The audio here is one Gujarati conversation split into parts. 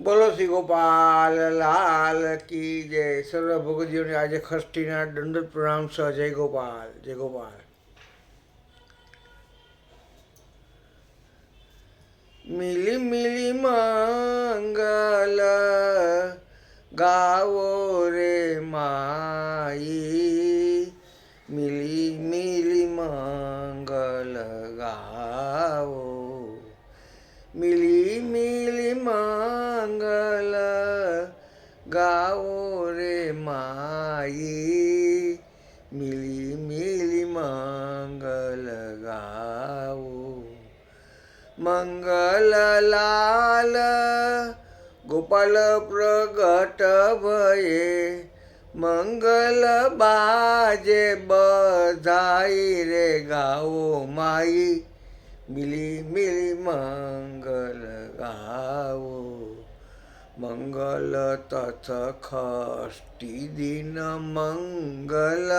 બોલો શ્રી ગોપાલ, લાલ કી જય. સર્વ ભગવતીઓને આજે ખષ્ટીના દંડ પ્રણામ સહ જય ગોપાલ જય ગોપાલ. મિલી મિલી મંગલ ગાવો રે માઈ. મિલી મિલી મંગલ ગાવો. મિલી મિલી ગાવો રે માઈ મિલી મિલી મંગલ ગાવો મંગલ લાલ ગોપાલ પ્રગટ ભયે મંગલ બાજે બધાઈ રે ગાઓ માઈ મિલી મિલી મંગલ ગાવો મંગલ તથ ખષ્ટી દિન મંગલ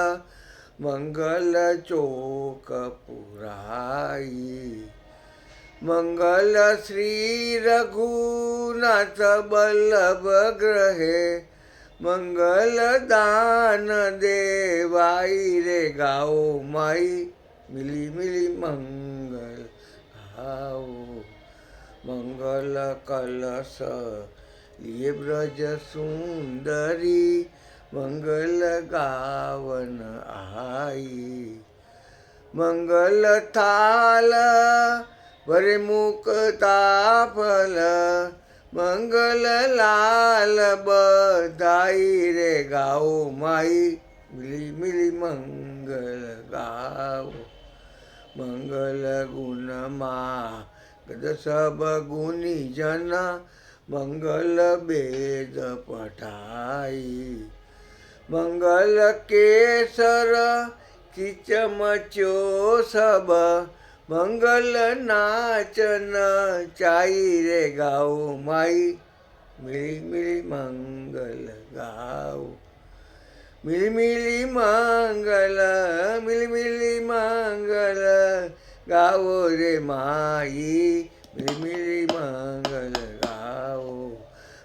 મંગલ ચોક પુરાઈ. મંગલ શ્રી રઘુનાથ બલ્લભ ગ્રહે, મંગલ દાન દેવાઈ રે ગાઓ માઈ. મિલી મિલી મંગલ ગાઓ. મંગલ કલશ લીએ બ્રજ સુંદરી, મંગલ ગાવન આઈ મંગલ થાલ ભરે મુકતા ફલ મંગલ લાલ બધાઈ રે ગાઓ માઈ મિલી મિલી મંગલ ગાઓ. મંગલ ગુણમાં ગદ સબ ગુની જન મંગલ બેદ પઠાઈ મંગલ કેસર કિચમચો સબ. મંગલ નાચન ચાઈ રે ગાઉ માઈ. મિલી મિલી મંગલ ગાઉ. મિલી મિલી મંગલ, મિલી મિલી મંગલ ગાવો રે માઈ. મિલી મંગલ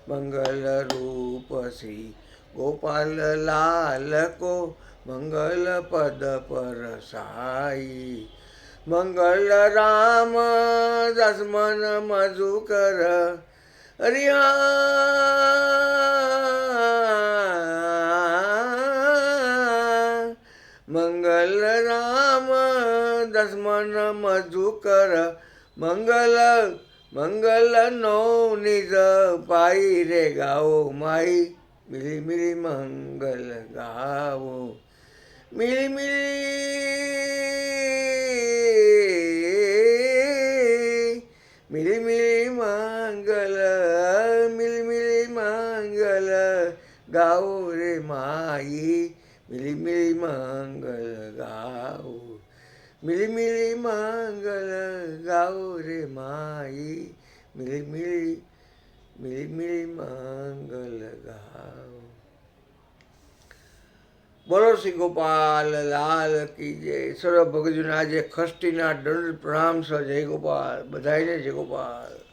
મંગલ રૂપ શ્રી ગોપાલ લાલ કો મંગલ પદ પર સાઈ મંગલ રામ દસમન મધુકર હરિયા મંગલ રામ દસમન મધુકર મંગલ મંગલ નો નિજ પાઈ રે ગાઓ માઈ મિલી મિલી મંગલ ગાવો મિલી મિલી મિલી મિલી મંગલ મિલી મિલી મંગલ ગાઓ રે માઈ મિલી મિલી મંગલ ગાઓ મિલી મિલી મંગલ ગાઓ રે માઈ મિલી મિલી મિલી મિલી મંગલ ગાઓ બોલો શ્રી ગોપાલ લાલ કી જય સર્વ ભગતજોને આજે ખષ્ટીના દંડ પ્રણામ સર જય ગોપાલ બધાઈને જય ગોપાલ